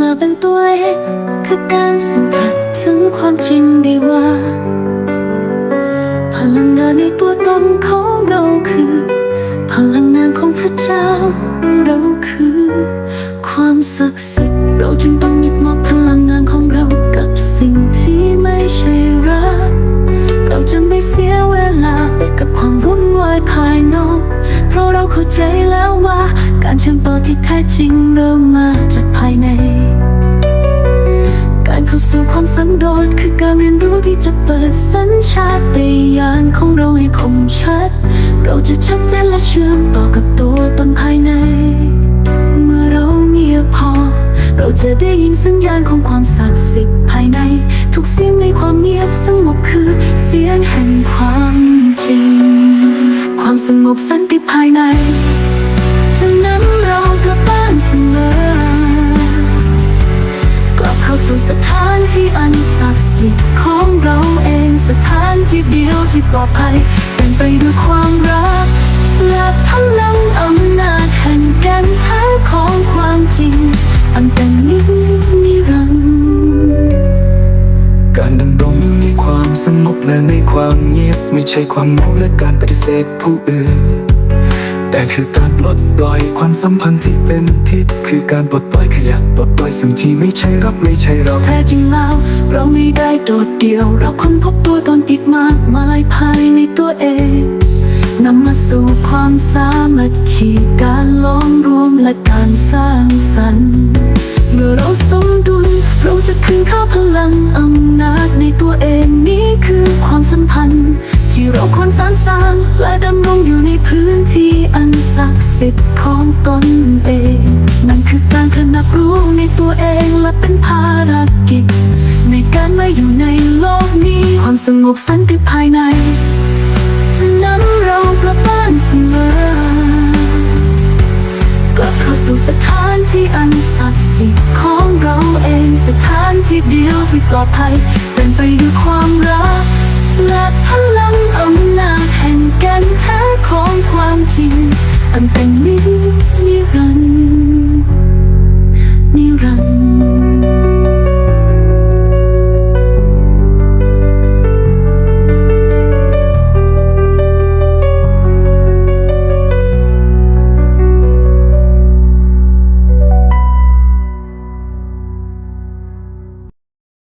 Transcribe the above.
มาเป็นตัวเองคือการสัมผัสถึงความจริงได้ว่า พลังงานในตัวตนของเราคือ พลังงานของพระเจ้า เราคือ ความศักดิ์สิทธิ์เราจึงต้องยึดมอบพลังงานของเรากับสิ่งที่ไม่ใช่รัก เราจะไม่เสียเวลาไปกับความวุ่นวายภายนอก เพราะเราเข้าใจแล้วว่า การเชื่อมต่อที่แท้จริงเริ่มมาจาก ดคือการเรียนรู้ที่จะเปิดสัญชาตญาณของเราให้คมชัด เราจะชัดเจนและเชื่อมต่อกับตัวตนภายใน เมื่อเราเงียบพอ เราจะได้ยินสัญญาณของความศักดิ์สิทธิ์ภายใน ทุกเสียงในความเงียบสงบคือเสียงแห่งความจริง ความสงบสันติภายในจะนำเรากลับบ้านเสมอ กลับเข้าสู่สถานที่อัน สิทธิ์ของเราเองสถานที่เดียวที่ปลอดภัย เป็นไปด้วยความรัก และพลังอำนาจแห่งแก่นแท้ของความจริง อันเป็นนิจนิรันดร์การดำรงอยู่ในความสงบและในความเงียบ ไม่ใช่ความเหงาและการปฏิเสธผู้อื่น แต่คือการปลดปล่อยความสัมพันธ์ที่เป็นพิษ คือการปลดปล่อยขยะปลดปล่อยสิ่งที่ไม่ใช่รักไม่ใช่เราแท้จริงแล้วเราไม่ได้โดดเดี่ยว เราค้นพบตัวตนอีกมากมายภายในตัวเองนำมาสู่ความสามัคคีการล้อมรวมและการสร้างสรรค์ เมื่อเราสมดุลเราจะคืนค่าพลังอำนาจในตัวเองนี่คือความสัมพันธ์ ที่เราควรสานสร้างและดำรงอยู่ในพื้นที่อันศักดิ์สิทธิ์ของตนเอง นั่นคือการตระหนักรู้ในตัวเองและเป็นภารกิจ ในการมาอยู่ในโลกนี้ความสงบสันติภายในจะนำเรากลับบ้านเสมอกลับเข้าสู่สถานที่อันศักดิ์สิทธิ์ของเราเองสถานที่เดียวที่ปลอดภัยเป็นไปด้วยความ อันเป็นนิมิรันดร์นิรันดร์